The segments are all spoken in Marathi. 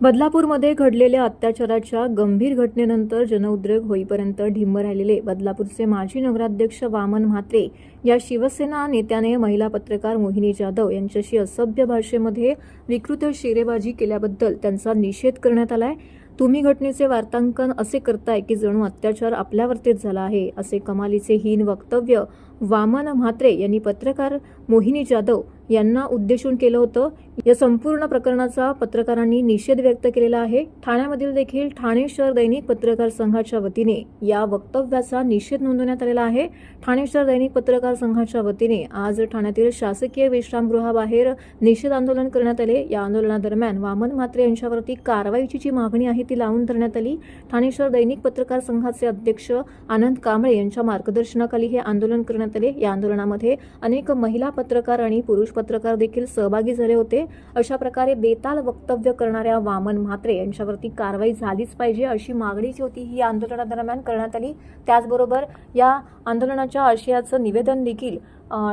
बदलापूरमध्ये घडलेल्या अत्याचाराच्या गंभीर घटनेनंतर जनउद्रेक होईपर्यंत ढिम्म राहिलेले बदलापूरचे माजी नगराध्यक्ष वामन म्हात्रे या शिवसेना नेत्याने महिला पत्रकार मोहिनी जाधव यांच्याशी असभ्य भाषेमध्ये विकृत शेरेबाजी केल्याबद्दल त्यांचा निषेध करण्यात आलाय. तुम्ही घटनेचे वार्तांकन असे करताय की जणू अत्याचार आपल्यावरतीच झाला आहे असे कमालीचे हीन वक्तव्य वामन म्हात्रे यांनी पत्रकार मोहिनी जाधव यांना उद्देशून केलं होतं. या संपूर्ण प्रकरणाचा पत्रकारांनी निषेध व्यक्त केलेला आहे. ठाण्यामधील देखील ठाणे शहर दैनिक पत्रकार संघाच्या वतीने या वक्तव्याचा निषेध नोंदवण्यात आलेला आहे. ठाणे शहर दैनिक पत्रकार संघाच्या वतीने आज ठाण्यातील शासकीय विश्रामगृहाबाहेर निषेध आंदोलन करण्यात आले. या आंदोलनादरम्यान वामन म्हात्रे यांच्यावरती कारवाईची जी मागणी आहे ती लावून धरण्यात आली. ठाणे शहर दैनिक पत्रकार संघाचे अध्यक्ष आनंद कांबळे यांच्या मार्गदर्शनाखाली हे आंदोलन करण्यात आले या आंदोलनामध्ये अनेक महिला पत्रकार आणि पुरुष पत्रकार देखील सहभागी झाले होते. अशा प्रकारे बेताल वक्तव्य करणाऱ्या वामन म्हात्रे यांच्यावरती कारवाई झालीच पाहिजे अशी मागणी जी होती ही आंदोलनादरम्यान करण्यात आली. त्याचबरोबर या आंदोलनाच्या आशयाचं निवेदन देखील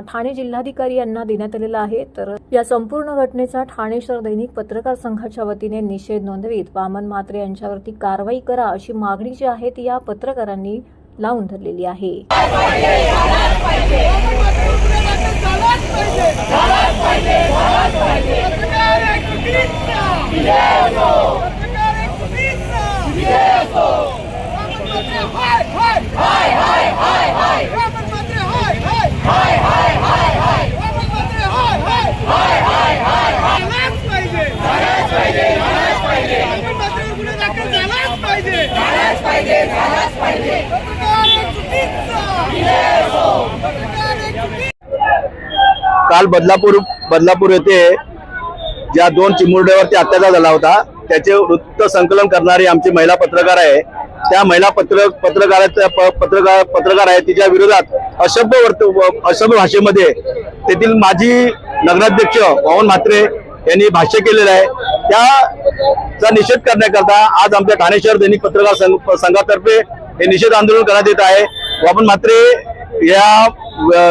ठाणे जिल्हाधिकारी यांना देण्यात आलेलं आहे. तर या संपूर्ण घटनेचा ठाणे शहर दैनिक पत्रकार संघाच्या वतीने निषेध नोंदवीत. वामन म्हात्रे यांच्यावरती कारवाई करा अशी मागणी जी आहे ती या पत्रकारांनी लावून धरलेली आहे. काल बदलापूर बदलापूर येथे ज्या दोन चिमुरड्यावरती अत्याचार झाला होता त्याचे वृत्त संकलन करणारी आमची महिला पत्रकार आहे. त्या महिला पत्र पत्रकाराच्या प- पत्रकार पत्रकार आहे तिच्या विरोधात अशब्द वर्त अशब्द भाषेमध्ये तेथील माजी नगराध्यक्ष पवन म्हात्रे यांनी भाष्य केलेलं आहे. त्याचा निषेध करण्याकरता आज आमच्या ठाणे शहर दैनिक पत्रकार संघ संघातर्फे हे निषेध आंदोलन करण्यात येत आहे. पवन म्हात्रे या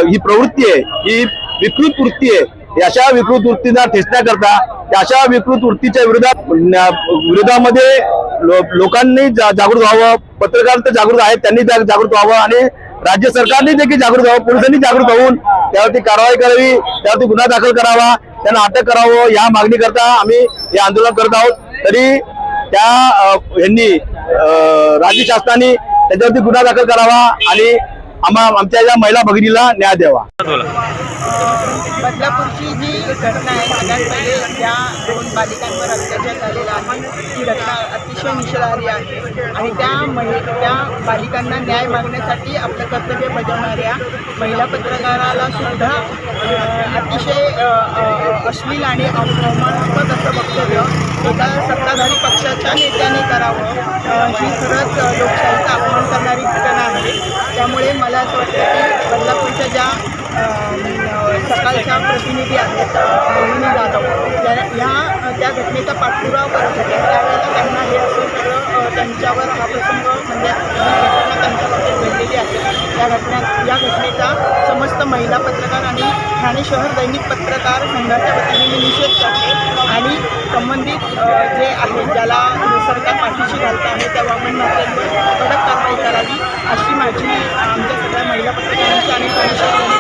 ही प्रवृत्ती आहे ही विकृत वृत्ती आहे. अशा विकृत वृत्तींना ठेचण्याकरता अशा विकृत वृत्तीच्या विरोधात विरोधामध्ये लो- लोकांनी जा- जागृत व्हावं पत्रकार तर जागृत आहेत त्यांनी जागृत व्हावं आणि राज्य सरकारने देखील जागृत व्हावं पोलिसांनी जागृत होऊन त्यावरती कारवाई करावी त्यावरती गुन्हा दाखल करावा त्यांना अटक करावं या मागणी करता आम्ही हे आंदोलन करत आहोत. तरी त्या यांनी राज्य शासनाने त्याच्यावरती गुन्हा दाखल करावा आणि आम्हा आमच्या या महिला भगिनीला न्याय द्यावा. बदलापूरची जी घटना आहे. सगळ्यात पहिले ज्या दोन बालिकांवर अत्याचार झालेला आहे ती घटना अतिशय निषेधार्ह आहे. आणि त्या महि त्या बालिकांना न्याय मागण्यासाठी आपलं कर्तव्य बजावणाऱ्या महिला पत्रकाराला सुद्धा अतिशय अश्लील आणि अवमानास्पद असं वक्तव्य एका सत्ताधारी पक्षाच्या नेत्याने करावं ही खरंच अ, लोकशाहीचा अपमान करणारी घटना आहे. त्यामुळे मला असं वाटतं की बदलापूरच्या ज्या अ, प्रतिनिधी आहेत मोहिनी जाधव. ह्या त्या घटनेचा पाठपुरावा करत होत्या त्यावेळेला त्यांना हे असं सगळं त्यांच्यावर हा प्रसंग म्हणजे घटना त्यांच्याबद्दल घडलेली आहे. या घटना या घटनेचा समस्त महिला पत्रकार आणि ठाणे शहर दैनिक पत्रकार संघाच्या वतीने मी निषेध करते. आणि संबंधित जे आहे ज्याला सरकार पाठीशी घालत आहे त्या वामन म्हात्रेंवर कडक कारवाई करावी अशी माझी आमच्या सगळ्या महिला पत्रकारांची आणि ठाणे शहर